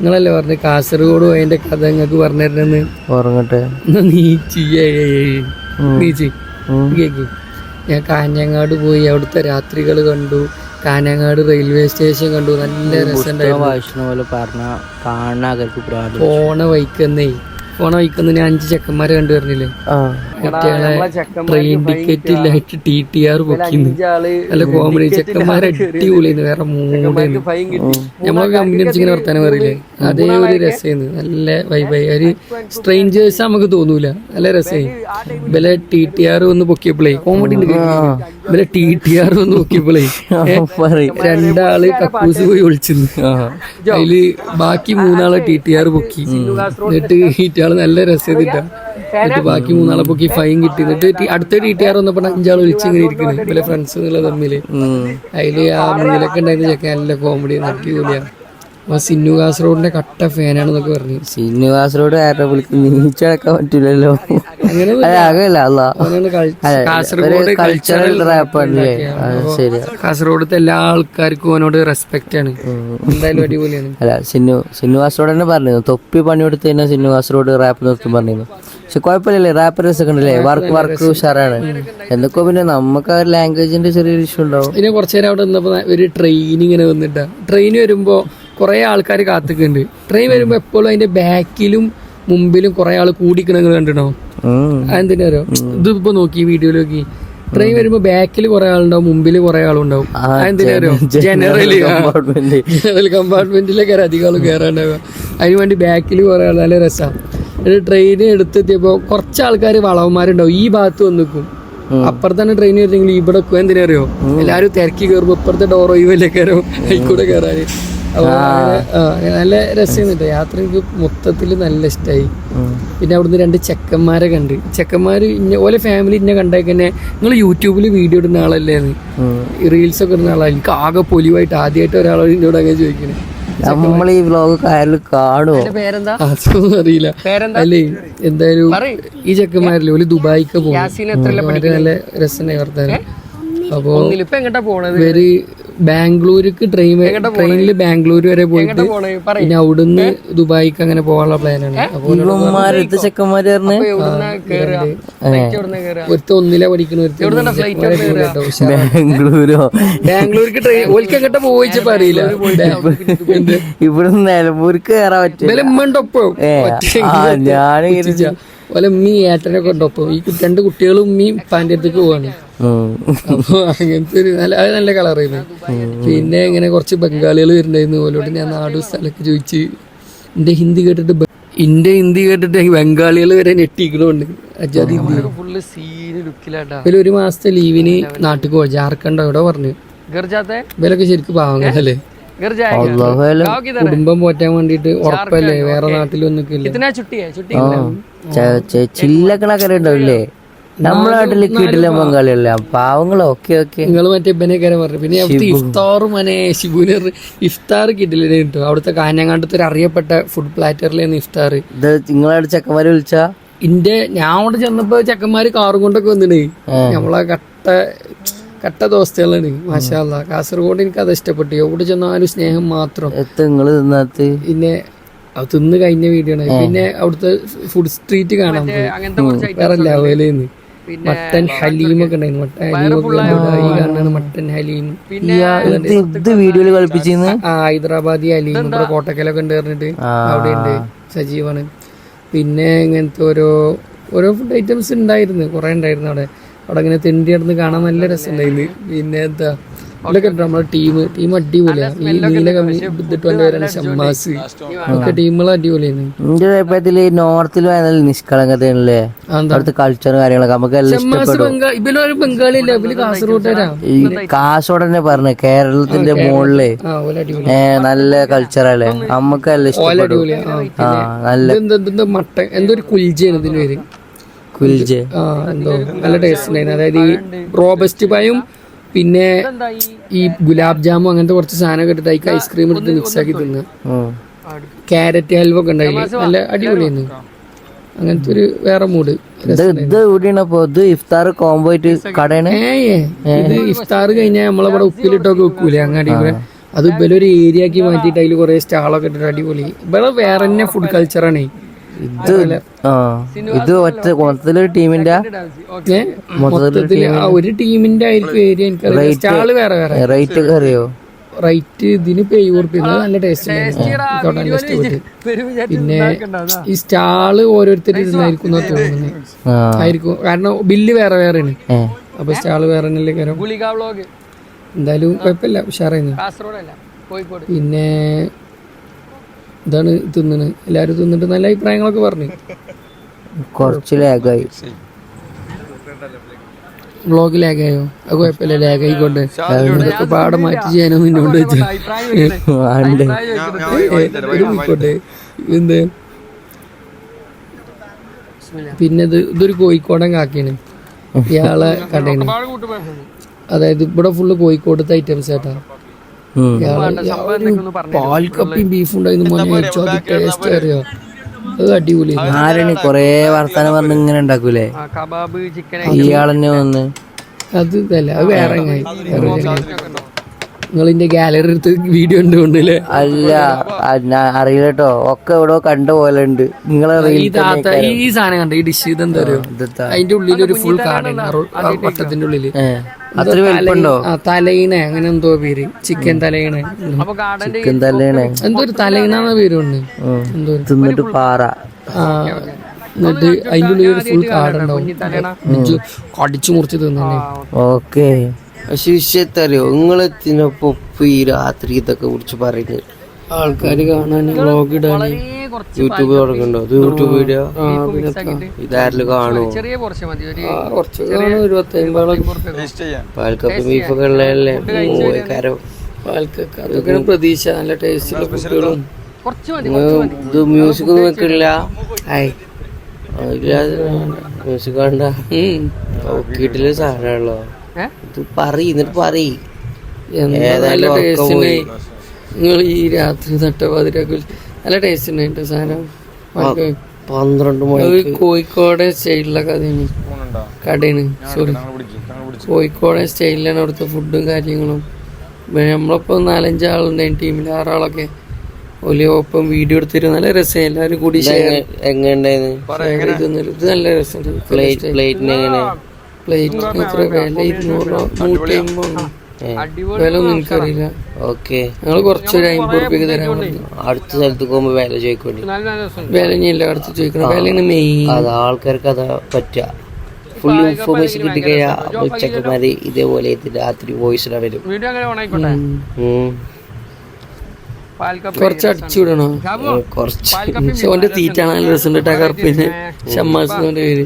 നിങ്ങളല്ലേ പറഞ്ഞു കാസർഗോഡ് അതിന്റെ കഥ നിങ്ങക്ക് പറഞ്ഞിരുന്നെന്ന് ഉറങ്ങട്ടെ നീച്ചി. കേക്ക്. ഞാൻ കാഞ്ഞങ്ങാട് പോയി അവിടുത്തെ രാത്രികൾ കണ്ടു. കാഞ്ഞങ്ങാട് റെയിൽവേ സ്റ്റേഷൻ കണ്ടു. നല്ല രസമുണ്ടായിരുന്നു. പോണ വൈക്കന്നേ പോണ വൈക്കന്ന് ഞാൻ അഞ്ച് ചെക്കന്മാരെ കണ്ടു പറഞ്ഞില്ലേ? ട്രെയിൻ ടിക്കറ്റ് ഇല്ലായിട്ട് ടി ടി ആർ ബുക്കിന്ന് നല്ല കോമഡി ചെക്കന്മാർ അടിപൊളിയാണ് വേറെ മൂടേന്ന്. നമ്മളെ കമ്പനി അടിച്ചിങ്ങനെ വർത്താനം പറയില്ലേ അതേ ഒരു രസമായിരുന്നു നല്ല വൈബായി ഒരു സ്ട്രേഞ്ചേഴ്സ് നമുക്ക് തോന്നൂല. നല്ല രസമായി ഇവലെ ടി ടി ആർ ഒന്ന് പൊക്കിയപ്പോഴേ കോമഡി ഉണ്ട് ഇവലെ ടി ടി ആർ ഒന്ന് പൊക്കിയപ്പോഴേ രണ്ടാൾ കക്കൂസ് പോയി ഒളിച്ചിരുന്നു. അതിൽ ബാക്കി മൂന്നാളെ ടി ടി ആർ പൊക്കി. എന്നിട്ട് ഈറ്റാൾ നല്ല രസത്തിട്ടാ എന്നിട്ട് ബാക്കി മൂന്നാളെ പൊക്കി ഫൈൻ കിട്ടി. എന്നിട്ട് അടുത്ത ടി ടി ആർ വന്നപ്പോ അഞ്ചാൾ വിളിച്ചിങ്ങനെ ഇരിക്കുന്നത് ഇവലെ ഫ്രണ്ട്സ് എന്നുള്ള തമ്മിൽ. അതിൽ ആ മൂന്നിലൊക്കെ ഉണ്ടായിരുന്ന ചെക്കൻ നല്ല കോമഡി അടിപൊളിയാ. അപ്പൊ സിന്നു കാസർഗോഡിന്റെ കട്ട ഫാനാണെന്നൊക്കെ പറഞ്ഞു. നീച്ചടക്കാൻ കൾ- കാസർഗോഡ് റാപ്പല്ലേ അത് ശരിയാ. കാസർഗോഡത്തെ എല്ലാ ആൾക്കാർക്കും അവനോട് റെസ്പെക്ട് ആണ്. എന്തായാലും അടിപൊളിയാണ്. അല്ല സിന്നു സിന്നു കാസർഗോഡ് തന്നെ പറഞ്ഞിരുന്നു. തൊപ്പി പണിയെടുത്ത് തന്നെ കാസർഗോഡ് റാപ്പ് നിർത്തും പറഞ്ഞിരുന്നു. പക്ഷെ കുഴപ്പമില്ലല്ലേ? റാപ്പ് ഒക്കെ ഉണ്ടല്ലേ വർക്ക് വർക്ക് ഉഷാറാണ്. എന്തൊക്കെ പിന്നെ നമുക്ക് ആ ലാംഗ്വേജിന്റെ ചെറിയൊരു ഇഷ്യൂ ഉണ്ടാവും. പിന്നെ കുറച്ചു നേരം അവിടെ നിന്നപ്പോ ഒരു ട്രെയിൻ ഇങ്ങനെ വന്നിട്ടാ. ട്രെയിൻ വരുമ്പോ കുറെ ആൾക്കാർ കാത്തുക്കുന്നുണ്ട് ട്രെയിൻ വരുമ്പോ എപ്പോഴും അതിന്റെ ബാക്കിലും മുമ്പിലും കുറെ ആൾ കൂടിക്കണങ്ങൾ കണ്ടിട്ടോ അറിയോ? ഇതിപ്പോ നോക്കി വീഡിയോയിൽ നോക്കി ട്രെയിൻ വരുമ്പോ ബാക്കിൽ കുറെ ആളുണ്ടാവും മുമ്പിൽ കുറെ ആളുണ്ടാവും. അറിയോ? ജനറലി. കമ്പാർട്ട്മെന്റ് ജനറൽ കമ്പാർട്ട്മെന്റിലേക്ക് അധികം ആൾ കയറാണ്ടാവുക അതിനു വേണ്ടി ബാക്കിൽ കുറെ ആൾ നല്ല രസമാണ് ട്രെയിൻ എടുത്തെത്തിയപ്പോ കുറച്ച് ആൾക്കാർ വളവന്മാരുണ്ടാവും. ഈ ഭാഗത്ത് വന്ന് നിൽക്കും അപ്പുറത്താണ് ട്രെയിൻ വരുന്നെങ്കിൽ ഇവിടെ നിൽക്കും. എന്തിനാ അറിയോ എല്ലാരും തിരക്കി കയറുമ്പോ ഇപ്പുറത്തെ ഡോർ ഒഴിവല്ലേ കയറും. അതിൽക്കൂടെ ആ, നല്ല രസമായിരുന്നു യാത്ര എനിക്ക് മൊത്തത്തിൽ നല്ല ഇഷ്ടമായി പിന്നെ അവിടുന്ന് രണ്ട് ചെക്കന്മാരെ കണ്ട്. ചെക്കന്മാര് ഇന്ന ഓലെ ഫാമിലി ഇന്നെ കണ്ടേക്കന്നെ നിങ്ങൾ യൂട്യൂബിൽ വീഡിയോ ഇടുന്ന ആളല്ലേ. റീൽസ് ഒക്കെ ഇടുന്ന ആളാണ് എനിക്ക് ആകെ പൊലിവായിട്ട് ആദ്യമായിട്ട് ഒരാളോട് എന്നോട് അങ്ങനെ ചോദിക്കണേ. നമ്മൾ ഈ വ്ലോഗ് ആയാലും കാണുമോ പേരെന്താ? അതൊന്നും അറിയില്ല. പേരെന്താ? അല്ലേ എന്തായാലും ഈ ചെക്കന്മാരില്ലേ ഒരു ദുബായിക്ക് പോകും നല്ല രസമായി വർത്താനം. അപ്പോ ഇപ്പൊ എങ്ങട്ടാ പോണത്? ഇവർ ബാംഗ്ലൂർക്ക് ട്രെയിൻ ട്രെയിനിൽ ബാംഗ്ലൂർ വരെ പോയിട്ട് പിന്നെ അവിടുന്ന് ദുബായിക്ക് അങ്ങനെ പോകാനുള്ള പ്ലാനാണ് ചെക്കന്മാര് ഒരുത്ത ഒന്നിലെ പഠിക്കണ ബാംഗ്ലൂരോ? ബാംഗ്ലൂർക്ക് ട്രെയിൻ ഓൽക്ക് എങ്ങോട്ട് പോയിച്ചപ്പോ അറിയില്ല? ഇവിടുന്ന് നിലമ്പൂർക്ക് കയറാൻ പറ്റും ഇവലെ ഓലെ ഉമ്മി ഏട്ടനൊക്കെ ഉണ്ട് ഈ രണ്ട് കുട്ടികളും ഉമ്മയും പാന്റെ അടുത്തേക്ക് പോവാണ്. അപ്പൊ അങ്ങനത്തെ ഒരു നല്ല അത് നല്ല കളറായിരുന്നു പിന്നെ ഇങ്ങനെ കുറച്ച് ബംഗാളികൾ വരുന്നുണ്ടായിരുന്നു. ഓലോട് ഞാൻ നാട് സ്ഥലമൊക്കെ ചോദിച്ച് എന്റെ ഹിന്ദി കേട്ടിട്ട് ഇന്റെ ഹിന്ദി കേട്ടിട്ട് ബംഗാളികൾ വരെ ഞെട്ടിക്കണുണ്ട്. അജാദ് ഹിന്ദി. ഒരു മാസത്തെ ലീവിന് നാട്ടിൽ പോവാ. ജാർഖണ്ഡ് എവിടെ പറഞ്ഞു. ഗർജാത്തെ? ഇവരൊക്കെ ശരിക്കും പാവങ്ങളല്ലേ? കുടുംബം പോറ്റാൻ വേണ്ടിട്ട് ഉറപ്പല്ലേ? വേറെ നാട്ടിലൊന്നും ചില്ലക്കണക്കര നമ്മളെ നാട്ടിൽ കിട്ടില്ല പങ്കാളിയല്ല പാവങ്ങളോ ഓക്കെ ഓക്കെ. നിങ്ങൾ മറ്റേ ഇബനേക്കാരെ പറഞ്ഞു. പിന്നെ അവിടുത്തെ ഇഫ്താറും മനെ ശിബുനെ ഇഫ്താർ കിട്ടില്ല കേട്ടോ അവിടുത്തെ കാഞ്ഞങ്ങാണ്ടത്തെ ഒരു അറിയപ്പെട്ട ഫുഡ് പ്ലാറ്ററിലാണ് ഇഫ്താർ. ഇത് നിങ്ങളവിടെ ചെക്കന്മാരെ വിളിച്ചാ? ഇന്റെ ഞാൻ അവിടെ ചെന്നപ്പോ ചെക്കന്മാര് കാറും കൊണ്ടൊക്കെ വന്നിട്ട് നമ്മളെ കട്ട കട്ട ദോസ്തകളാണ് മാഷാല്ല കാസർഗോഡ് എനിക്ക് അത് ഇഷ്ടപ്പെട്ടു. എവിടെ ചെന്നാലും സ്നേഹം മാത്രം. തിന്നാത്ത്? പിന്നെ അത് തിന്ന് കഴിഞ്ഞ വീഡിയോ ആണ്. പിന്നെ അവിടുത്തെ ഫുഡ് സ്ട്രീറ്റ് കാണാൻ പോയി. അങ്ങനത്തെ കുറച്ച് വേറെ ലെവലേന്ന്. മട്ടൻ ഹലീം ഒക്കെ ഉണ്ടായിരുന്നു. മട്ടൻ ഹലീം ഒക്കെ മട്ടൻ ഹലീം. ഇത് വീഡിയോയിൽ കളിപ്പിച്ചിന്ന് ആ ഹൈദരാബാദി ഹലീം. ഇവിടെ കോട്ടക്കലൊക്കെ ഉണ്ട് പറഞ്ഞിട്ട്. അവിടെ ഉണ്ട്. സജീവാണ്. പിന്നെ ഇങ്ങനത്തെ ഓരോ ഓരോ ഫുഡ് ഐറ്റംസ് ഉണ്ടായിരുന്നു. കുറെ ഉണ്ടായിരുന്നു അവിടെ. അവിടെ ഇങ്ങനെ തെണ്ടി നടന്ന് കാണാൻ നല്ല രസമുണ്ടായിരുന്നു പിന്നെ എന്താ ഇതൊക്കെ ഉണ്ട് ടീം ടീം അടിപൊളിയാ. ഈ നീല കമ്മി ഇതിട്ട് കൊണ്ടുവരാൻ ഷമ്മാസ് ഒക്കെ ടീമുകൾ അടിപൊളിയായിരുന്നു എന്റെ അഭിപ്രായത്തിൽ നോർത്തിൽ നിഷ്കളങ്കതയാണല്ലേ? അവിടുത്തെ കൾച്ചറും കാര്യങ്ങളൊക്കെ നമുക്ക് എല്ലാം ഇഷ്ടപ്പെടും. ബംഗാളി അല്ല ഈ കാസോടെ തന്നെ പറഞ്ഞ കേരളത്തിന്റെ മുകളിൽ. ഏ നല്ല കൾച്ചറല്ലേ നമുക്ക് എല്ലാം ഇഷ്ടപ്പെടും. ആ ആ നല്ല ഇതെന്താ ഇതെന്താ മട്ടൻ എന്തോ ഒരു കുൽജയാണ് ഇതിന് പേര്. കുൽജെ. ആ എന്തോ നല്ല ടേസ്റ്റ് ഉണ്ടായിരുന്നു. അതായത് ഈ റോബസ്റ്റ് പായും പിന്നെ ഈ ഗുലാബ് ജാമും അങ്ങനത്തെ കുറച്ച് സാധനം ഇട്ടിട്ട് അതിക്ക് ഐസ്ക്രീം എടുത്ത് മിക്സ് ആക്കി തിന്ന്. കാരറ്റ് ക്യാരറ്റ് ഹൽവ ഒക്കെ ഉണ്ടായില്ലേ നല്ല അടിപൊളിയായിരുന്നു. അങ്ങനത്തെ ഒരു വേറെ മൂഡ് ഇത് എവിടെയാണ് അപ്പൊ? ഇത് ഇഫ്താർ കോംബോ ആയിട്ട് കടയാണ്? ഇത് ഇഫ്താർ കഴിഞ്ഞാൽ നമ്മളവിടെ ഉപ്പിലിട്ടൊക്കെ വെക്കൂലേ അങ്ങാടി അത് ഇവലൊരു ഏരിയ ആക്കി മാറ്റിയിട്ട് അതിൽ കുറെ സ്റ്റാളൊക്കെ ഇട്ടിട്ട് അടിപൊളി. ഇവിടെ വേറെ തന്നെ ഫുഡ് കൾച്ചറാണ് ഇത് ആ ഇത് ഒറ്റ മൊത്തത്തിലൊരു ടീമിന്റെ മൊത്തത്തിൽ ആ ഒരു ടീമിന്റെ ആയിരിക്കും ഏരിയ എനിക്കറിയാം സ്റ്റാൾ വേറെ വേറെ. റേറ്റ് ഒക്കെ അറിയോ റൈറ്റ് ഇതിന് ഇപ്പൊ എഴുപത് നല്ല ടേസ്റ്റ് പിന്നെ ഈ സ്റ്റാൾ ഓരോരുത്തർ ഇരുന്നായിരിക്കും എന്നാ തോന്നുന്നത് ആയിരിക്കും. കാരണം ബില്ല് വേറെ വേറെയാണ് അപ്പൊ സ്റ്റാൾ വേറെ തന്നെയല്ലേ വ്ളോഗ് എന്തായാലും കുഴപ്പമില്ല. ഉഷാറായിരുന്നു. പിന്നെ ഇതാണ് തിന്നണ് എല്ലാരും തിന്നിട്ട് നല്ല അഭിപ്രായങ്ങളൊക്കെ പറഞ്ഞു. കുറച്ച് ലാഗായി ബ്ലോഗ് ലാഗായോ അത് കുഴപ്പമില്ല ലാഗായിക്കൊണ്ട് ഇതൊക്കെ പാടെ മാറ്റി ചെയ്യാനോ മുന്നോട്ട് വെച്ചോട്ടെ എന്ത് പിന്നെ ഇത് ഇതൊരു കോഴിക്കോടൻ കാക്കയാണ്. ഇയാളെ കടയാണ് അതായത് ഇവിടെ ഫുള്ള് കോഴിക്കോടത്തെ ഐറ്റംസ് ആട്ടാ. ഉം. പാൽ കപ്പിയും ബീഫും ഉണ്ടായിരുന്നു മോനെ ടേസ്റ്റ് അറിയോ? അത് അടിപൊളി ആരാണ് കൊറേ വർത്താനം പറഞ്ഞ് ഇങ്ങനെ ഉണ്ടാക്കൂലേ? കബാബ് ചിക്കൻ ഇയാളെന്നെ വന്ന്. അത് ഇതല്ല അത് വേറെ നിങ്ങൾ ഇതിന്റെ ഗാലറി എടുത്ത് വീഡിയോ ഉണ്ട് കൊണ്ടല്ലേ അല്ല ഞാൻ അറിയില്ല കേട്ടോ ഒക്കെ എവിടെ കണ്ട പോലെ ഉണ്ട് നിങ്ങളെ ഈ താത്ത ഈ ഈ സാധനം കണ്ട ഈ ഡിഷ് ഇതെന്താ അറിയോ? അതിന്റെ ഉള്ളിൽ ഒരു ഫുൾ കാടാണ് ആ റോ- ആ വട്ടത്തിന്റെ ഉള്ളിൽ. അത്ര വലിപ്പുണ്ടോ തലയിണ അങ്ങനെ എന്തോ പേര്? ചിക്കൻ തലയിണ ചിക്കൻ തല്ലേണേ എന്തോ ഒരു തലയിണ പേര് ഉണ്ട് എന്തോ തിന്നിട്ട് പാറ. എന്നിട്ട് അതിന്റെ ഉള്ളിൽ ഒരു ഫുൾ കാടുണ്ടാവും കടിച്ചു മുറിച്ച് തിന്നെ ഓക്കെ. ഇങ്ങളെ നിങ്ങളെത്തിനൊപ്പം ഈ രാത്രി ഇതൊക്കെ കുറിച്ച് പറയുന്നത്? ആൾക്കാര് കാണാൻ വ്ളോഗ് ഇടാൻ യൂട്യൂബ് തുടങ്ങണ്ടോ അത് യൂട്യൂബ് വീഡിയോ ഇതാരിൽ കാണുമോ ചെറിയ പോർഷൻ മതി. ഒരു കുറച്ച് കാണും പാൽക്കപ്പ് ബീഫൊക്കെ ഉള്ളതല്ലേ? മൂവേക്കാരോ ആൾക്കൊക്കെ അതൊക്കെയാണ് പ്രതീക്ഷ നല്ല ടേസ്റ്റുള്ള കുട്ടികളും. കുറച്ച് മതി ഇത് മ്യൂസിക് ഒന്നും വെക്കില്ല. ഹായ്. മ്യൂസിക് വേണ്ട. നോക്കിയിട്ടില്ല സാധനമാണല്ലോ. ഏ? ഇത് പറയ് എന്നിട്ട് പറയ്. എന്താ നല്ല ഒക്കെ നിങ്ങൾ ഈ രാത്രി നട്ടപാതിരൊക്കെ നല്ല ടേസ്റ്റ് ഉണ്ടായിട്ട് സാധനം. പന്ത്രണ്ട് മണി കോഴിക്കോട് സ്റ്റൈലിലെ കഥയാണ് കടയാണ് സോറി കോഴിക്കോട് സ്റ്റൈലിലാണ് അവിടുത്തെ ഫുഡും കാര്യങ്ങളും. നമ്മളിപ്പോൾ നമ്മളിപ്പോ നാലഞ്ച് ആളുണ്ടായിരുന്നു ടീമിൽ ആറാളൊക്കെ. ഓൽ ഒപ്പം വീഡിയോ എടുത്തിരുന്ന നല്ല രസം എല്ലാവരും കൂടി ഷെയർ എങ്ങനെയുണ്ടായിരുന്നു ഇത് നല്ല രസമുണ്ട് പ്ലേറ്റ് എത്ര വില ഇരുന്നൂറ് നൂറ്റി അമ്പത്. വില ഒന്നും എനിക്കറിയില്ല. ഓക്കെ. ഞങ്ങൾ കുറച്ചൊരു അമ്പത് റുപ്യക്ക് തരാൻ പറഞ്ഞു. അടുത്ത സ്ഥലത്ത് പോകുമ്പോ വില ചോദിക്കണ്ടി നല്ല നല്ല രസമുണ്ട്. വില ഇനി എല്ലായിടത്തും ചോദിക്കണം. വിലയാണ് മെയിൻ അത് ആൾക്കാർക്ക് അതാ പറ്റുക ഫുൾ ഇൻഫോർമേഷൻ കിട്ടിക്കഴിഞ്ഞാൽ ചെക്കന്മാര് ഇതേപോലെ ഇത് രാത്രി വോയിസ് ഇടാൻ വരും. കുറച്ച് അടിച്ചുവിടണോ കുറച്ച്. ഓന്റെ തീറ്റാണ് നല്ല രസം കേട്ടാ കറുപ്പിന്. ഷമ്മാസിന്റെ പേര്.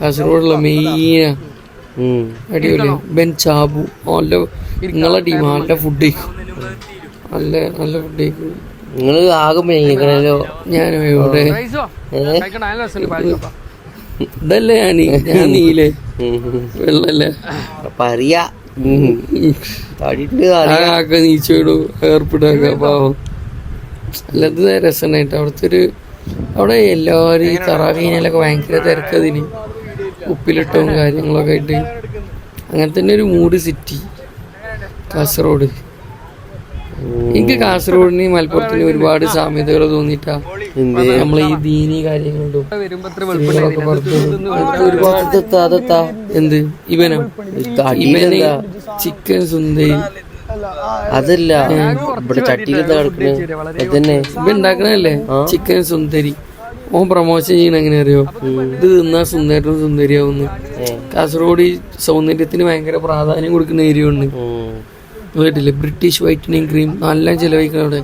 കാസർഗോഡുള്ള മെയിനാ. അടിപൊളി. ബെൻ ചാബു. നല്ല നിങ്ങളെ ടീം നല്ല ഫുഡ് കഴിക്കും. നല്ല നല്ല ഫുഡ് കഴിക്കും. നിങ്ങൾ ആകെ ഞാൻ ഇവിടെ? ഇതല്ലേ ഞാൻ ഞാൻ നീലേ. വെള്ളല്ലേ? അപ്പൊ അറിയാ തടിയിട്ട് ആ കാക്ക നീച്ചോടു. ഏർപ്പിടാക്ക പാവം. അല്ലാതെ രസമുണ്ടായിട്ട് അവിടുത്തെ ഒരു അവിടെ എല്ലാവരും ഈ തറാവീനയിലൊക്കെ ഭയങ്കര തിരക്കതിന്. ഉപ്പിലിട്ടവും കാര്യങ്ങളൊക്കെ ആയിട്ട് അങ്ങനെ തന്നെ ഒരു മൂഡ് സിറ്റി കാസർഗോഡ് എനിക്ക് കാസർഗോഡിന് മലപ്പുറത്തിന് ഒരുപാട് സാമ്യതകൾ തോന്നിയിട്ടാ നമ്മളെ ഈ ദീനി കാര്യങ്ങളുണ്ടും എന്ത് ഇവനോ ഇവന് ചിക്കൻ സുന്ദരി അതല്ല ഇവിടെ ചട്ടിയിൽ എന്താ കിടക്കണേ അതന്നെ ഉണ്ടാക്കണല്ലേ ചിക്കൻ സുന്ദരി ഓൻ പ്രൊമോഷൻ ചെയ്യണ എങ്ങനെ അറിയോ ഇത് തിന്നാ സുന്ദരനും സുന്ദരിയാവുന്നു. കാസർഗോഡ് ഈ സൗന്ദര്യത്തിന് ഭയങ്കര പ്രാധാന്യം കൊടുക്കുന്ന ഏരിയ ഉണ്ട് ഉം. കേട്ടില്ലേ? ബ്രിട്ടീഷ് വൈറ്റനിങ് ക്രീം നല്ല ചെലവഴിക്കണം അവിടെ.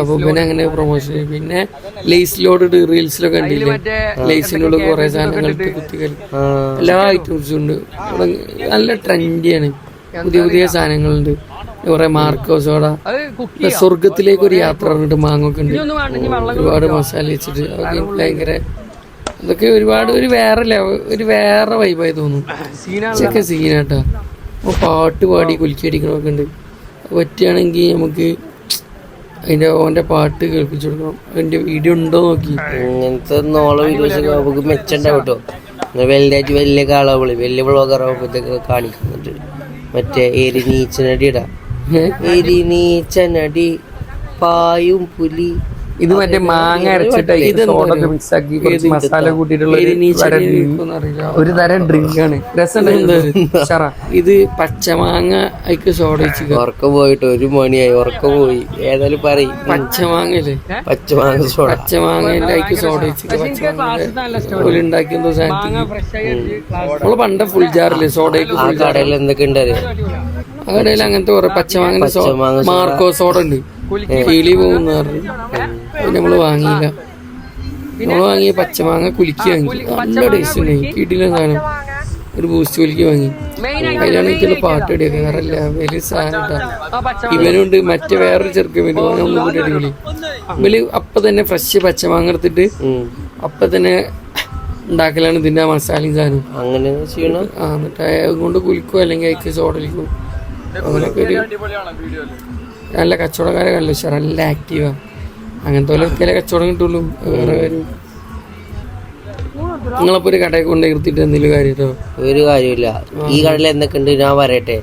അപ്പൊ പിന്നെ അങ്ങനെ പ്രൊമോഷൻ പിന്നെ ലേസിലോട് റീൽസിലൊക്കെ കണ്ടില്ലേ? ലേസിനുള്ള കുറെ സാധനങ്ങൾ കുത്തികൾ കുത്തിക്കൽ എല്ലാ ഐറ്റംസും ഉണ്ട്. നല്ല ട്രെൻഡിയാണ് പുതിയ പുതിയ സാധനങ്ങളുണ്ട്. കുറെ മാർക്കോ സോഡ അത് കുക്ക് സ്വർഗത്തിലേക്ക് ഒരു യാത്ര പറഞ്ഞിട്ട് മാങ്ങൊക്കെ ഉണ്ട്. ഒരുപാട് മസാല വെച്ചിട്ട് അതൊക്കെ ഭയങ്കര അതൊക്കെ ഒരുപാട് ഒരു വേറെ ലെവൽ ഒരു വേറെ വൈബായി തോന്നുന്നു. ഇതൊക്കെ സീനാട്ടാ. അപ്പൊ പാട്ട് പാടി കുലുക്കിയടിക്കണമൊക്കെ ഉണ്ട്. പറ്റുകയാണെങ്കിൽ നമുക്ക് അതിന്റെ ഓന്റെ പാട്ട് കേൾപ്പിച്ചു കൊടുക്കണം. അതിന്റെ വീഡിയോ ഉണ്ടോ നോക്കി. ഇങ്ങനത്തെ നോള വീഡിയോസ് നമുക്ക് മെച്ചുണ്ടാവും കേട്ടോ വലുതായിട്ട് വലിയ കാളാവുള്ളൂ വലിയ വ്ളോഗറാവുമ്പോഴത്തേക്ക് കാണിക്കുന്നുണ്ട്. മറ്റേ ഏരി നീച്ചനടിയിടാം. നീച്ചനടി പായും പുലി. ഇത് മറ്റേ മാങ്ങ അരച്ചിട്ട് സോഡൊക്കെ മിക്സ് ആക്കി കുറച്ച് മസാല കൂട്ടിയിട്ടുള്ള ഒരു തരം ഡ്രിങ്ക് ആണ്. രസം ഇത്? പച്ചമാങ്ങ അതിക്ക് സോഡ വെച്ച് ഉറക്കം പോയിട്ട് ഒരു മണിയായി ഉറക്കം പോയി. ഏതായാലും പറയും. പച്ചമാങ്ങല്ലേ പച്ചമാങ്ങ സോഡ. പച്ചമാങ്ങന്റെ അതിക്ക് സോഡ വെച്ച് പച്ചമാങ്ങ ഉണ്ടാക്കിയ എന്തോ സാധനത്തിന് ഫ്രഷ് ആയി നമ്മൾ പണ്ട് ഫുൾ ജാറില്ലേ സോഡയ്ക്ക് ആ കടയിൽ എന്തൊക്കെ ഉണ്ട് അറിയാം ആ കടയിൽ അങ്ങനത്തെ കുറെ പച്ചമാങ്ങ. മാർക്കോ സോഡ ഉണ്ട്. കിളി പോകുന്ന പറഞ്ഞു. നമ്മൾ വാങ്ങിയില്ല. നമ്മൾ വാങ്ങിയ പച്ചമാങ്ങ കുലുക്കി വാങ്ങി നല്ല ടേസ്റ്റ് ഉണ്ട്. കിട്ടിയില്ല സാധനം. ഒരു ബൂസ്റ്റ് കുലുക്കി വാങ്ങി. അതിലാണ് എനിക്കുള്ള പാട്ട് ഇടിയൊക്കെ വേറെ വലിയ സാധനം ഇവനുണ്ട് മറ്റേ വേറൊരു ചെറുക്കൻ ഓനെ ഒന്നും കൂടി അടിപൊളി. ഇവൽ അപ്പൊ തന്നെ ഫ്രഷ് പച്ചമാങ്ങ എടുത്തിട്ട് അപ്പൊ തന്നെ ഉണ്ടാക്കലാണ് ഇതിന്റെ മസാലയും സാധനം അങ്ങനെ ചെയ്യണം? ആ എന്നിട്ട് കൊണ്ട് കുലിക്കും അല്ലെങ്കിൽ അതിക്ക് സോഡലിക്കും നല്ല കച്ചവടക്കാരെ കണ്ടു പക്ഷെ നല്ല ആക്റ്റീവാ അങ്ങനത്തെ പോലെ കച്ചവടം കിട്ടുള്ളൂ. വേറെ കാര്യം നിങ്ങളപ്പോ ഒരു കടയിൽ കൊണ്ട് നിർത്തിയിട്ട് എന്തെങ്കിലും കാര്യമോ ഒരു കാര്യമില്ല. ഈ കടയിൽ എന്തൊക്കെ ഉണ്ട് ഞാൻ പറയട്ടെ.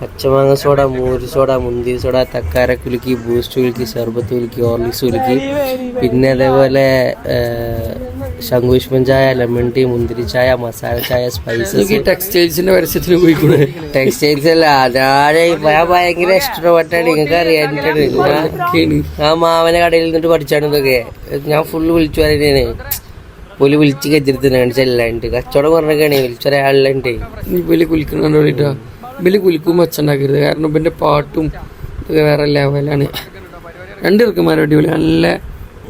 പച്ചമാങ്ങ സോഡ മൂര് സോഡ മുന്തി സോഡ തക്കാര കുലുക്കി ബൂസ്റ്റ് കുലുക്കി സർബത്ത് കുലുക്കി ഓർലിക്സ് കുലുക്കി. പിന്നെ അതേപോലെ ശംഖുഷ്മൻ ചായ ലെമൺ ടീ മുന്തിരി ചായ മസാല ചായ സ്പൈസസ് ടെക്സ്റ്റൈൽസിന്റെ പരസ്യത്തിന് പോയിക്കൂടെ ടെക്സ്റ്റൈൽസ് അല്ല അതാണ് ഞാൻ ഭയങ്കര ഇഷ്ടപ്പെട്ടാണ് നിങ്ങൾക്ക് അറിയാനായിട്ടാണ് ഞാൻ മാവനെ കടയിൽ നിന്നിട്ട് പഠിച്ചാണ് ഇതൊക്കെ. ഞാൻ ഫുള്ള് വിളിച്ചു പറയുന്നതാണ് പുലി വിളിച്ച് കെതിരുത്തുന്നതാണ് ചെല്ലാണ്ട് കച്ചവടം പറഞ്ഞൊക്കെയാണ് വിളിച്ചു പറയാനുണ്ട് ഇനി കുലിക്കുന്നുണ്ട് കേട്ടോ ഇവൽ കുലിക്കും അച്ഛണ്ടാക്കരുത് കാരണം പിന്നെ പാട്ടും ഇതൊക്കെ വേറെ ലെവലാണ് രണ്ട് പേർക്കും അടിപൊളി നല്ല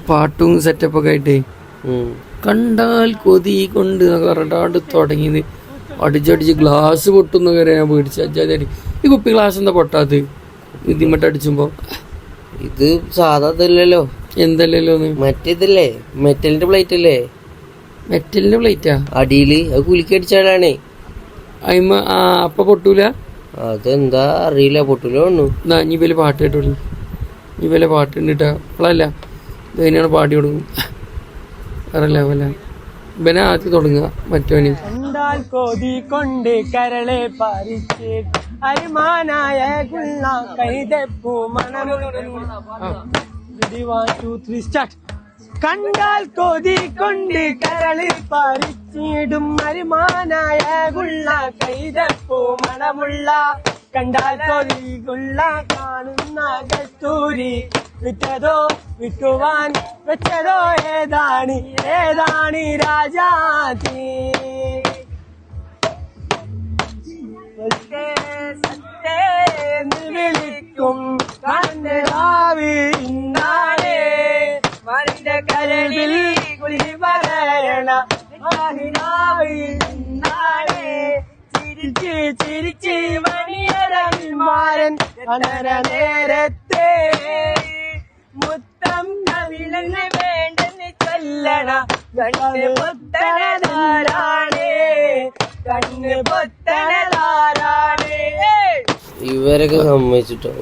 പാട്ടും സെറ്റപ്പൊക്കെ ആയിട്ടേ. കണ്ടാൽ കൊതി കൊണ്ട് പറഞ്ഞിട്ടാണ്ട് തുടങ്ങിയത്. അടിച്ചടിച്ച് ഗ്ലാസ് പൊട്ടുന്ന വരെ ഞാൻ പേടിച്ചു. അജാതി ഈ കുപ്പി ഗ്ലാസ് എന്താ പൊട്ടാത്ത? ഇതിമട്ട് അടിച്ചുമ്പോ? ഇത് സാധാ ഇതല്ലല്ലോ. എന്തല്ലല്ലോ മറ്റേതല്ലേ മെറ്റലിന്റെ പ്ലേറ്റ് അല്ലേ? മെറ്റലിന്റെ പ്ലേറ്റാ അടിയിൽ അത് കുലുക്കടിച്ചാലാണ് അയിമ ആ അപ്പൊ പൊട്ടൂല? അതെന്താ അറിയില്ല പൊട്ടൂല ഒന്നു എന്നാ ഇനി ഇവൽ പാട്ട് കേട്ടോളൂ. ഇനി ഇവലെ പാട്ട് ഉണ്ട് കേട്ടോ അപ്പോഴല്ല ഇതിനാണ് പാടി കൊടുക്കും. വേറെ ലെവല ഇവനെ ആദ്യം തുടങ്ങുക മറ്റവന് കണ്ടാൽ കോതി കൊണ്ട് കരളെ പറിച്ച് അരിമാനായ ഗുള്ള കൈതപ്പൂ മണം കണ്ടാൽ കൊതി കൊണ്ട് കരളിൽ പറിച്ചിടും അരിമാനായ ഗുള്ള കൈതപ്പൂ മണമുള്ള. കണ്ടാൽ കൊതികുള്ള കാണുന്ന കസ്തൂരി. വിറ്റതോ വിൽക്കുവാൻ വെച്ചതോ ഏതാണ്? ഏതാണ് രാജാതി? വിളിക്കും കണ്ണാവി ഇന്നാളെ. കരവിൽ കുളി പറയണ ഇന്നാളെ. ചിരിച്ച് ചിരിച്ച് മണിയരന്മാരൻ കണര നേരത്തെ. മുത്തം കവിളന് വേണ്ടെന്ന് ചൊല്ലണ കണ്ണ് പൊത്തന പൊത്തണതാരാണേ? കണ്ണ് പൊത്തന പൊത്തണതാരാണേ? ഇവരൊക്കെ സമ്മതിച്ചിട്ടോ?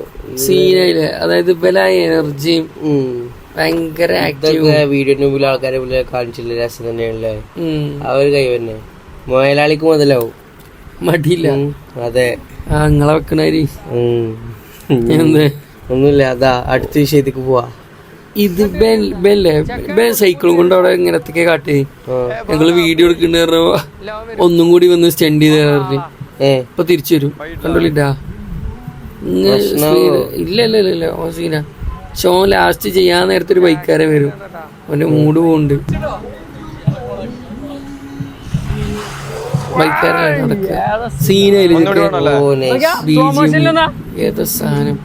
സീനായില്ലേ? അതായത് ഇവല എനർജിയും. ഭയങ്കര വീഡിയോ വീഡിയോന്റെ മുമ്പിൽ ആൾക്കാരെ മുമ്പിൽ കാണിച്ചില്ല രസം തന്നെയാണല്ലേ? ആ ഒരു കൈ തന്നെ. മുതലാളിക്ക് മുതലാവും. മടിയില്ല. അതെ. ആ നിങ്ങളെ വെക്കണാരി എന്ത്? ഒന്നുമില്ല അതാ അടുത്ത വിഷയത്തേക്ക് പോവാ. ഇത് ബെൻ ബെല്ലേ ബെൻ സൈക്കിളും കൊണ്ട് അവിടെ ഇങ്ങനത്തൊക്കെ കാട്ടി. ഞങ്ങൾ ഞങ്ങൾ വീഡിയോ എടുക്കുന്ന ഒന്നും കൂടി വന്ന് സ്റ്റെൻഡ് ചെയ്ത് ഇപ്പൊ തിരിച്ചു വരും. കണ്ടോളിട്ടാ ഇല്ല ഇല്ല ഇല്ല ഇല്ല ഓ സീന. ഷോ ലാസ്റ്റ് ചെയ്യാൻ നേരത്തെ ഒരു ബൈക്കാരൻ വരും. അവന്റെ മൂഡ് പോകുന്നുണ്ട് ബൈക്കാരൻ നടക്കുക നൈസ്. ഏതാ സാധനം?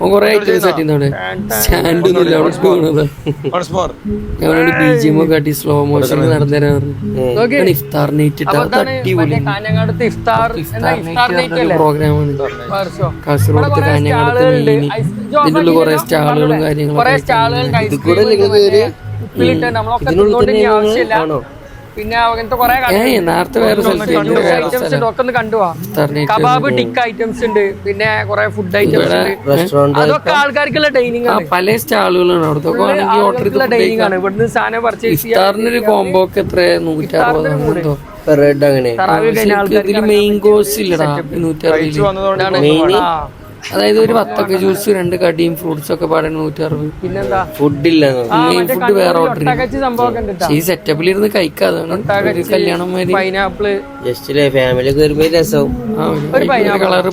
ഓൻ കൊറേ ഐറ്റംസ് കാട്ടിന്ന് സ്റ്റാൻഡ് ഒന്നും ഇല്ല അവിടെ പോണതാ ഞങ്ങളോട് ബി ജി എം ഒക്കെ കാട്ടി സ്ലോ ഇഫ്താർ നൈറ്റ് അടിപൊളി. പ്രോഗ്രാമാണ് വർഷോ. കാസർഗോഡത്തെ കാഞ്ഞങ്ങാടത്തെ മെയിൻ ഇതിന്റെ ഉള്ളിൽ കുറെ സ്റ്റാളുകളും കാര്യങ്ങളും കുറെ സ്റ്റാളുകൾ കൂടെ നിങ്ങൾ കയറി നമ്മളൊക്കെ ഇതിനുള്ളിൽ തന്നെ ആവശ്യമില്ല. ആണോ? പിന്നെ അങ്ങനത്തെ കുറെ ഏയ് നേരത്തെ വേറെ സ്ഥലത്ത് ഉണ്ട്, ഐറ്റംസ് ഉണ്ട് ഒക്കെ ഒന്ന് കണ്ടുപോവാ കബാബ് ടിക്ക് ഐറ്റംസ് ഉണ്ട്. പിന്നെ കുറെ ഫുഡ് ഐറ്റംസ് ഉണ്ട്. അതൊക്കെ ആൾക്കാർക്കുള്ള ഡൈനിങ് ആണ്. പല സ്റ്റാളുകളാണ് ഡൈനിങ് ആണ്. ഇവിടുന്ന് സാധനം പർച്ചേസ് ചെയ്യാൻ കോംബോ ഒക്കെ എത്ര അങ്ങനെ മെയിൻ കോഴ്സ് ഇല്ലടാ. നൂറ്റി അറുപതിൽ മെയിൻ ആ. അതായത് ഒരു വത്തക്ക ജ്യൂസ് രണ്ട് കടിയും ഫ്രൂട്ട്സ് ഒക്കെ പാടെ നൂറ്റി അറുപത് പിന്നെന്താ? ഫുഡില്ല. മെയിൻ ഫുഡ് വേറെ ഓർഡർ ഈ സെറ്റപ്പിൽ ഇരുന്ന് കഴിക്കാതെ കല്യാണം പൈനാപ്പിൾ ജസ്റ്റ് ഫാമിലി രസവും.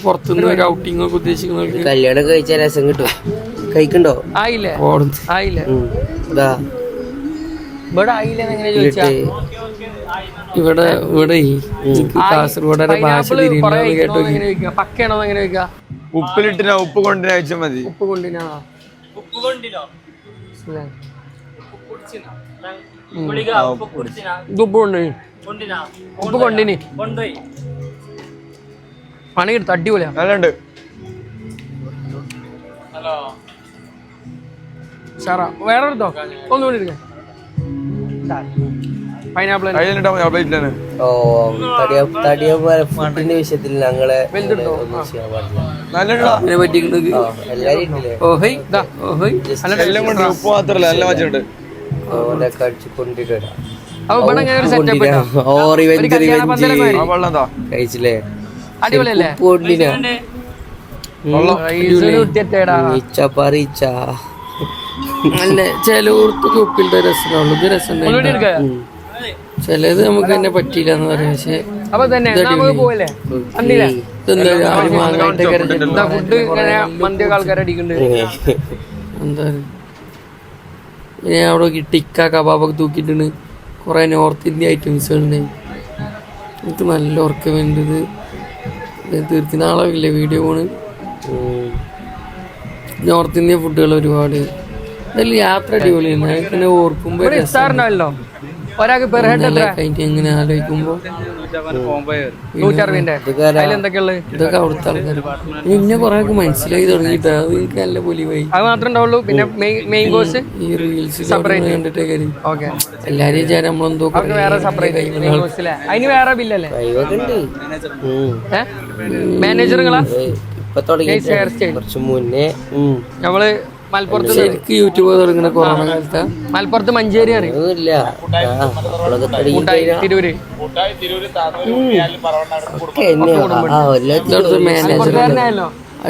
പുറത്തുനിന്ന് ഒരു ഔട്ടിംഗ് ഒക്കെ ഉദ്ദേശിക്കുന്നവർക്ക് കല്യാണം കഴിച്ചാൽ രസം കിട്ടും. കഴിക്കണ്ടോ? ആയില്ല? ആയില്ലേ? ഇവിടെ ആയില്ലേ എങ്ങനെ ചോദിച്ചാ? ഇവിടെ ഇവിടെ കാസർഗോഡ് ഭാഷ കേട്ടോ പക്കയാണോ എങ്ങനെ ചോദിക്കുക ഉപ്പിലിട്ടിന ഉപ്പ് കൊണ്ടിന് അയച്ചാൽ മതി. ഉപ്പ് കൊണ്ടിനാ? ഉപ്പ് കൊണ്ടിനോ? ഉപ്പ് കൊണ്ടിനി? ഉപ്പ് കൊണ്ടിനി. പണി എടുത്ത് അടിപൊളിയാ. നല്ലുണ്ട്. സാറാ വേറെ എടുത്തോ? ഒന്നുകൂടി എടുക്കാം പൈനാപ്പിൾ ഓ തടിയ തടിയ ഫുഡിന്റെ വിഷയത്തിൽ ഞങ്ങളെ? ഒന്നും ചെയ്യാൻ പാടില്ല. അതിനെ എല്ലാരും ഓഹൈ എല്ലാം കൊണ്ട് ഉപ്പ് മാത്രല്ല വെച്ചിട്ടുണ്ട്. കൊണ്ടിട്ടാ ഓ റിവെഞ്ച് റിവെഞ്ച് കഴിച്ചില്ലേ? അടിപൊളിയല്ലേ? കൊണ്ടിനാ രസമുള്ളൂ ഇത് രസം ചിലത് നമുക്ക് തന്നെ പറ്റിയില്ല എന്ന് പറയാം പക്ഷേ അപ്പൊ തന്നെ നമുക്ക് പോവല്ലേ ഫുഡ് ഇങ്ങനെ മന്തിയൊക്കെ എന്താ പിന്നെ അവിടെ ടിക്ക കബാബൊക്കെ തൂക്കിയിട്ടുണ്ട്. കുറെ നോർത്ത് ഇന്ത്യ ഐറ്റംസുകളുണ്ട് എനിക്ക് നല്ല ഉറക്കം വേണ്ടത് തീർത്തി. നാളെ ഇല്ലേ വീഡിയോ പോണ് നോർത്ത് ഇന്ത്യ ഫുഡുകൾ ഒരുപാട്. ഇതെല്ലാം യാത്ര അടിപൊളിയാണ്. പിന്നെ ഓർക്കുമ്പോ ഒരാൾക്ക് പെർ ഹെഡ് എങ്ങനെ ആലോചിക്കുമ്പോ നൂറ്ററുപതിന്റെ അതിലെന്തൊക്കെയുള്ളത് ഇതൊക്കെ അവിടുത്തെ ആൾക്കാർ പിന്നെ കുറെ മനസ്സിലായി തുടങ്ങിയിട്ട്. അത് എനിക്ക് നല്ല പൊലിവായി. അത് മാത്രമേ ഉണ്ടാവുള്ളൂ. പിന്നെ മെയിൻ കോഴ്സ് ഈ റീൽസ് കണ്ടിട്ടേ കാര്യം. ഓക്കെ എല്ലാരും വിചാരം നമ്മളെന്തോ വേറെ സെപ്പറേറ്റ് അതിന് വേറെ ബില്ലല്ലേ? മാനേജറുകളാ ഇപ്പൊ തുടങ്ങി കുറച്ച് മുന്നേ. നമ്മൾ മലപ്പുറത്ത് ശരിക്ക് യൂട്യൂബ് തുടങ്ങുന്ന കൊറോണ കാലത്ത്. മലപ്പുറത്ത് മഞ്ചേരി അറിയും ആ, തിരൂര്.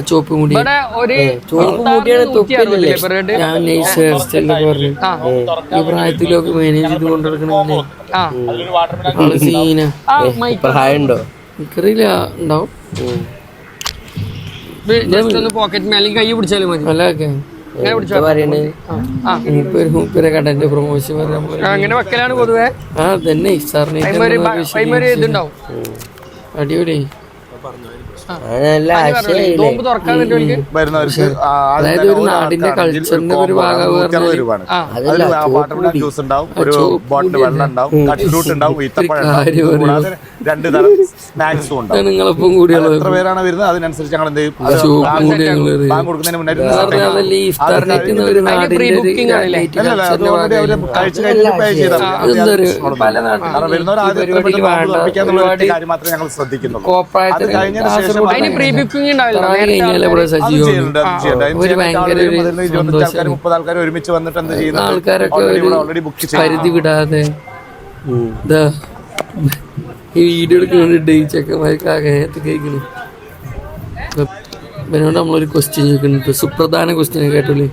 ചോപ്പ് മുടി. ഞാൻ നൈസ് ഹെയർ സ്റ്റൈലൊക്കെ പറഞ്ഞു. ആ. ഈ പ്രായത്തിലൊക്കെ മാനേജ് ചെയ്ത് കൊണ്ടിരിക്കണല്ലേ സീന പ്രായമുണ്ടോ എനിക്കറിയില്ല ഉണ്ടാവും. ജസ്റ്റ് ഒന്ന് പോക്കറ്റ് മേലെ കൈ പിടിച്ചാലും മതി. അല്ലൊക്കെ മൂപ്പരെ കടന്റെ പ്രൊമോഷൻ അങ്ങനെ വെക്കലാണ് പൊതുവേ. ആ തന്നെ അടിപൊളി. അതായത് ഒരു നാടിന്റെ കൾച്ചറിന്റെ ഒരു ഭാഗമാണ് ജ്യൂസ് ഉണ്ടാവും. ഒരു ബോട്ടിൽ വെള്ളം ഉണ്ടാവും. ഉണ്ടാവും. ഈത്തപ്പഴം രണ്ട് തരം സ്നാക്സും നിങ്ങളൊപ്പം കൂടിയുള്ളത്. എത്ര പേരാണ് വരുന്നത്? അതിനനുസരിച്ച് ഞങ്ങൾ എന്ത് ചെയ്യും? ബാങ്ക് കൊടുക്കുന്നതിന് മുന്നേ മാത്രമേ ഞങ്ങൾ ശ്രദ്ധിക്കുന്നുള്ളൂ. അത് കഴിഞ്ഞതിന് ശേഷം ആൾക്കാർ മുപ്പത് ആൾക്കാർ ഒരുമിച്ച് വന്നിട്ട് എന്ത് ചെയ്യുന്നു? ആൾക്കാരൊക്കെ. പരിധി വിടാതെ ഈ വീഡിയോ എടുക്കുന്നുണ്ട് ഡേ ചെക്കന്മാർക്ക് ആകത്ത് കേൾക്കുന്നു ഇവനോട് നമ്മളൊരു ക്വസ്റ്റ്യൻ ചോദിക്കുന്നുണ്ട്. സുപ്രധാന ക്വസ്റ്റ്യൻ കേട്ടോളി.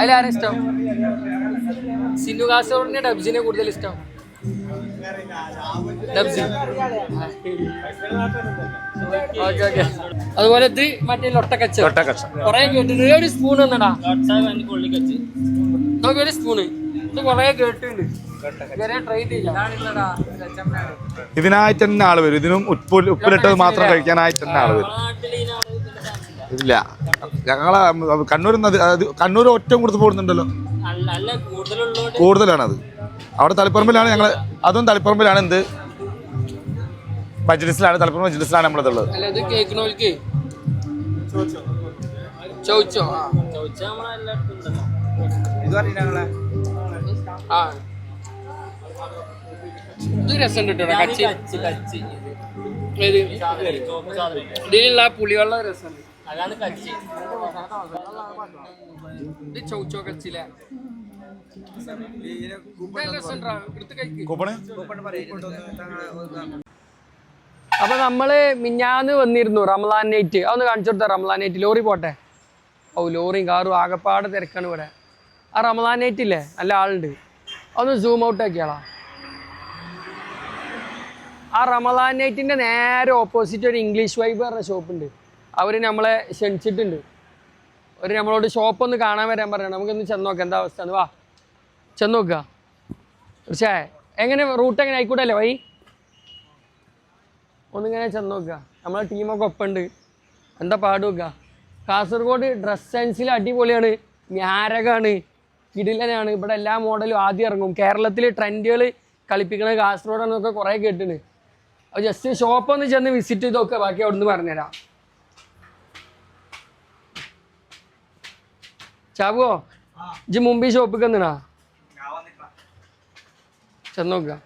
അതിലാരാ ഇഷ്ടം? സിനു കാസർഗോഡിനെ ഡബ്സിനെ കൂടുതൽ ഇഷ്ടം. Okay okay. അതുപോലെ ഇത് മറ്റേ ലൊട്ടക്കച്ച. ലൊട്ടക്കച്ച. കൊറേ കേട്ടിട്ട് ഒരു സ്പൂൺ ഒന്നടാ. നോക്കി ഒരു സ്പൂണ് ഇത് കൊറേ കേട്ടിട്ടുണ്ട്. ഇതിനായിട്ട് തന്നെ ആൾ വരും. ഇതിനും ഉപ്പ് ഉപ്പിലിട്ടത് മാത്രം കഴിക്കാനായിട്ട് തന്നെ ആൾ വരും. ഇല്ല. ഞങ്ങളെ കണ്ണൂർ കണ്ണൂർ ഒറ്റ കൊടുത്ത് പോകുന്നുണ്ടല്ലോ. കൂടുതലാണത്. അവിടെ തളിപ്പറമ്പിലാണ് ഞങ്ങൾ അതും തളിപ്പറമ്പിലാണ് എന്ത്? മജ്ലിസിലാണ് തളിപ്പറമ്പ് മജ്ലിസിലാണ് നമ്മളതുള്ളത് അല്ല ഇത് രസം കിട്ടോ കച്ചി. ഇതിലുള്ള പുളിവെള്ള രസം അതാണ് കച്ചി. ഇത് ചൗച്ചോ കച്ചിലെ? അപ്പൊ നമ്മൾ മിഞ്ഞാന്ന് വന്നിരുന്നു റംലാൻ നൈറ്റ്. അതൊന്ന് കാണിച്ചു കൊടുത്ത റംലാൻ നൈറ്റ്. ലോറി പോട്ടെ. ഓ ലോറിയും കാറും ആകെപ്പാട് തിരക്കാണ് ഇവിടെ. ആ റംലാൻ നൈറ്റ് ഇല്ലേ? നല്ല ആളുണ്ട്. ഒന്ന് സൂം ഔട്ട് ആക്കിയാളാ. ആ റമലാൻ നൈറ്റിന്റെ നേരെ ഓപ്പോസിറ്റ് ഒരു ഇംഗ്ലീഷ് വൈബ് പറഞ്ഞ ഷോപ്പ് ഉണ്ട്. അവർ നമ്മളെ ക്ഷണിച്ചിട്ടുണ്ട്. ഒരു നമ്മളോട് ഷോപ്പ് ഒന്ന് കാണാൻ വരാൻ പറഞ്ഞു നമുക്കൊന്ന് ചെന്ന് നോക്കാം. എന്താ അവസ്ഥ? എന്ന് വാ. ചെന്ന് നോക്കുക. പക്ഷേ എങ്ങനെ റൂട്ട് എങ്ങനെ ആയിക്കോട്ടെ അല്ലേ വൈ ഒന്നിങ്ങനെ ചെന്ന് നോക്കുക. നമ്മളെ ടീമൊക്കെ ഒപ്പമുണ്ട്. എന്താ പാട് നോക്കുക. കാസർഗോഡ് ഡ്രസ് സെൻസിൽ അടിപൊളിയാണ്. ഞാരകാണ്. കിടിലനാണ്. ഇവിടെ എല്ലാ മോഡലും ആദ്യം ഇറങ്ങും. കേരളത്തിൽ ട്രെൻഡുകൾ കളിപ്പിക്കണത് കാസർഗോഡാണെന്നൊക്കെ കുറേ കേട്ടിട്ടുണ്ട്. അപ്പോൾ ജസ്റ്റ് ഷോപ്പ് ഒന്ന് ചെന്ന് വിസിറ്റ് ചെയ്തൊക്കെ ബാക്കി അവിടുന്ന് പറഞ്ഞുതരാം. ചാവുവോ? ഇജ് മുമ്പ് ഈ ഷോപ്പിൽ വന്നിനാ ചെന്ന് നോക്കുക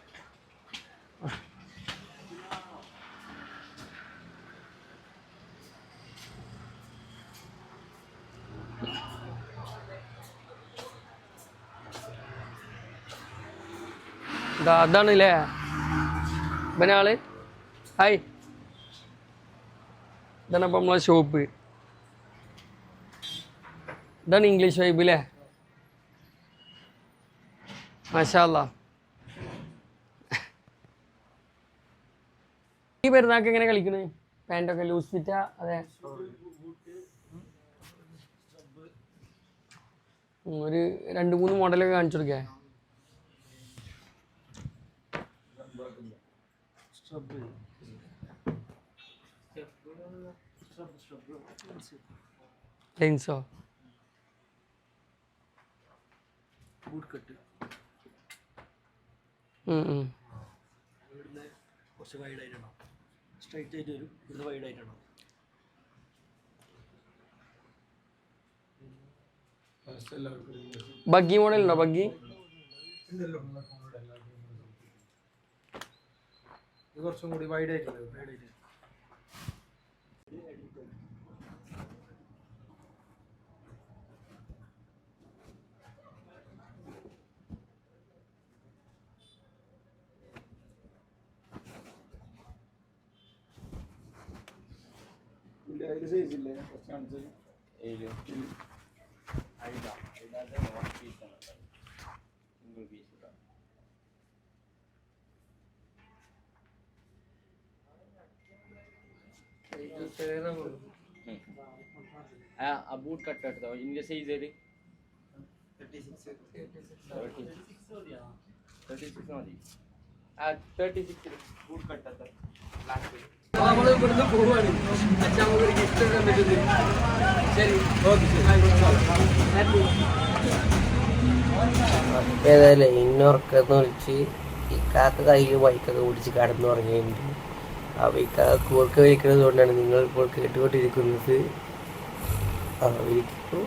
അതാണ് അല്ലേ ഇവനാൾ ഹായ് ഇതാണ് അപ്പം നമ്മളെ ഷോപ്പ് ഇതാണ് ഇംഗ്ലീഷ് വൈബ് അല്ലേ മാഷാല്ല ഈ പെരുന്നാൾക്ക് എങ്ങനെ കളിക്കുന്നത് പാന്റൊക്കെ ലൂസ് ഫിറ്റാ അതെ. ഒരു രണ്ട് മൂന്ന് മോഡലൊക്കെ കാണിച്ചു കൊടുക്കേ. ലൈൻസോ ഉം, ഉം. കുറച്ച് വൈഡ് ആയിട്ടാണോ സ്ട്രൈറ്റ് ആയിട്ട് വരും ഇത് വൈഡ് ആയിട്ടാണോ? ബഗ്ഗി മോഡൽ ഉണ്ടോ ബഗ്ഗി? കുറച്ചും കൂടി വൈഡ് ആയിട്ടുള്ളത് വൈഡ് ആയിട്ട്. ആ ബൂട്ട് കട്ട് എടുത്തോ ഇന്റെ സൈസ് ഏത് തേർട്ടി സിക്സ് മതി ആ തേർട്ടി സിക്സ് ബൂട്ട് കട്ട് എടുത്തോ ലാസ്റ്റ് ഏതായാലും ഇന്നോർക്കെന്ന് വിളിച്ച് ഈ കാക്ക കയ്യിൽ ബൈക്കൊക്കെ പിടിച്ച് കടന്നു തുടങ്ങിയിട്ടുണ്ട് അപ്പോൾ കാക്ക കൂർക്ക വലിക്കുന്നത് കൊണ്ടാണ് നിങ്ങൾ ഇപ്പോൾ കേട്ടുകൊണ്ടിരിക്കുന്നത്. വിളിക്കുന്നു.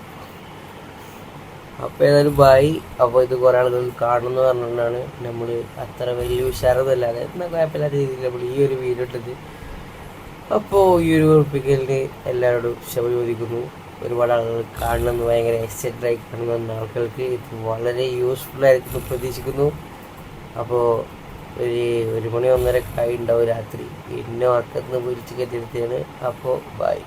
അപ്പോൾ ഏതായാലും ബായി അപ്പോൾ ഇത് കുറേ ആളുകൾ കാണുമെന്ന് പറഞ്ഞുകൊണ്ടാണ് നമ്മൾ അത്ര വലിയ ഉഷാറൊന്നുമല്ലാതെ എന്നാൽ കുഴപ്പമില്ലാത്ത രീതിയിൽ നമ്മൾ ഈ ഒരു വീഡിയോ ഇട്ടത്. അപ്പോൾ ഈ ഒരു ഉറപ്പിക്കലിന് എല്ലാവരോടും ക്ഷമ ചോദിക്കുന്നു. ഒരുപാട് ആളുകൾ കാണണമെന്ന് ഭയങ്കര എക്സൈറ്റഡ് ആയി കാണുന്ന ആൾക്കാർക്ക് ഇത് വളരെ യൂസ്ഫുൾ ആയിരിക്കും പ്രതീക്ഷിക്കുന്നു. അപ്പോൾ ഒരു ഒരു മണി ഒന്നര ആയി ഉണ്ടാവും രാത്രി. പിന്നെ ഉറക്കത്തിന് വിളിച്ച് കയറ്റിയെടുത്തിയാണ് അപ്പോൾ ബൈ